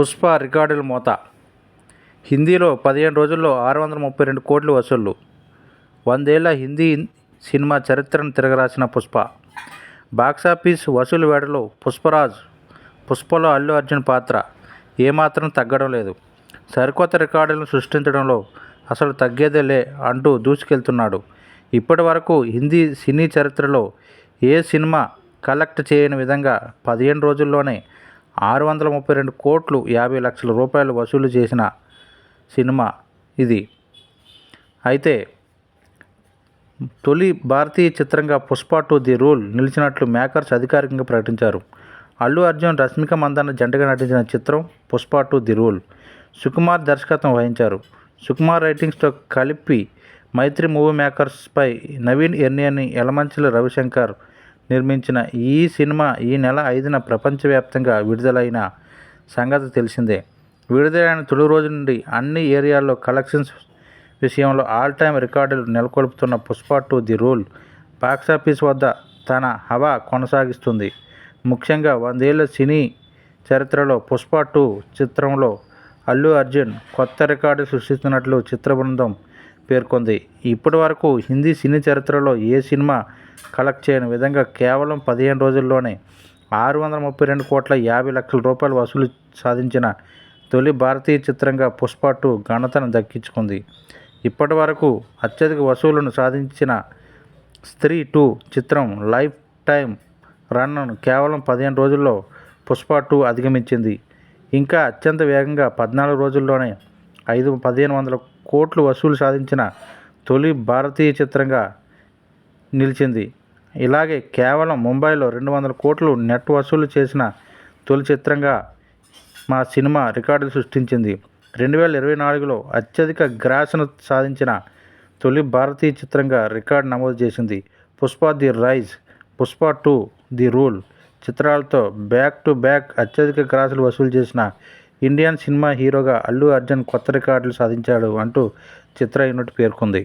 పుష్ప రికార్డుల మోత. హిందీలో పదిహేను రోజుల్లో ఆరు వందల ముప్పై రెండు కోట్లు వసూళ్ళు. వందేళ్ళ హిందీ సినిమా చరిత్రను తిరగరాసిన పుష్ప. బాక్సాఫీస్ వసూలు వేడలో పుష్పరాజ్ పుష్పలో అల్లు అర్జున్ పాత్ర ఏమాత్రం తగ్గడం లేదు. సరికొత్త రికార్డులను సృష్టించడంలో అసలు తగ్గేదే లే అంటూ దూసుకెళ్తున్నాడు. ఇప్పటి వరకు హిందీ సినీ చరిత్రలో ఏ సినిమా కలెక్ట్ చేయని విధంగా పదిహేను రోజుల్లోనే ఆరు వందల ముప్పై రెండు కోట్లు యాభై లక్షల రూపాయలు వసూలు చేసిన సినిమా ఇది. అయితే తొలి భారతీయ చిత్రంగా పుష్ప టు ది రూల్ నిలిచినట్లు మేకర్స్ అధికారికంగా ప్రకటించారు. అల్లు అర్జున్ రష్మిక మందన్న జంటగా నటించిన చిత్రం Pushpa two the rule Sukumar దర్శకత్వం వహించారు. సుకుమార్ రైటింగ్స్తో కలిపి మైత్రి మూవీ మేకర్స్పై నవీన్ ఎర్నియని యలమంచిల రవిశంకర్ నిర్మించిన ఈ సినిమా ఈ నెల ఐదున ప్రపంచవ్యాప్తంగా విడుదలైన సంగతి తెలిసిందే. విడుదలైన తొలి రోజు నుండి అన్ని ఏరియాల్లో కలెక్షన్స్ విషయంలో ఆల్ టైమ్ రికార్డులు నెలకొల్పుతున్న Pushpa two the rule box office వద్ద తన హవా కొనసాగిస్తుంది. ముఖ్యంగా వందేళ్ళ సినీ చరిత్రలో పుష్ప టూ చిత్రంలో అల్లు అర్జున్ కొత్త రికార్డు సృష్టిస్తున్నట్లు చిత్ర బృందం పేర్కొంది. ఇప్పటి వరకు హిందీ సినీ చరిత్రలో ఏ సినిమా కలెక్ట్ చేయని విధంగా కేవలం పదిహేను రోజుల్లోనే ఆరు వందల ముప్పై రెండు కోట్ల యాభై లక్షల రూపాయలు వసూలు సాధించిన తొలి భారతీయ చిత్రంగా పుష్ప టూ ఘనతను దక్కించుకుంది. ఇప్పటి వరకు అత్యధిక వసూళ్ళను సాధించిన స్త్రీ టూ చిత్రం లైఫ్ టైం రన్ను కేవలం పదిహేను రోజుల్లో పుష్ప టూ అధిగమించింది. ఇంకా అత్యంత వేగంగా పద్నాలుగు రోజుల్లోనే ఐదు పదిహేను వందల కోట్లు వసూలు సాధించిన తొలి భారతీయ చిత్రంగా నిలిచింది. ఇలాగే కేవలం ముంబైలో రెండు వందల కోట్లు నెట్ వసూలు చేసిన తొలి చిత్రంగా మా సినిమా రికార్డులు సృష్టించింది. రెండు వేల ఇరవై నాలుగులో అత్యధిక గ్రాసను సాధించిన తొలి భారతీయ చిత్రంగా రికార్డు నమోదు చేసింది. Pushpa the rise Pushpa two the rule చిత్రాలతో బ్యాక్ టు బ్యాక్ అత్యధిక గ్రాసులు వసూలు చేసిన ఇండియన్ సినిమా హీరోగా అల్లు అర్జున్ కొత్త రికార్డులు సాధించాడు అంటూ చిత్ర యూనిట్ పేర్కొంది.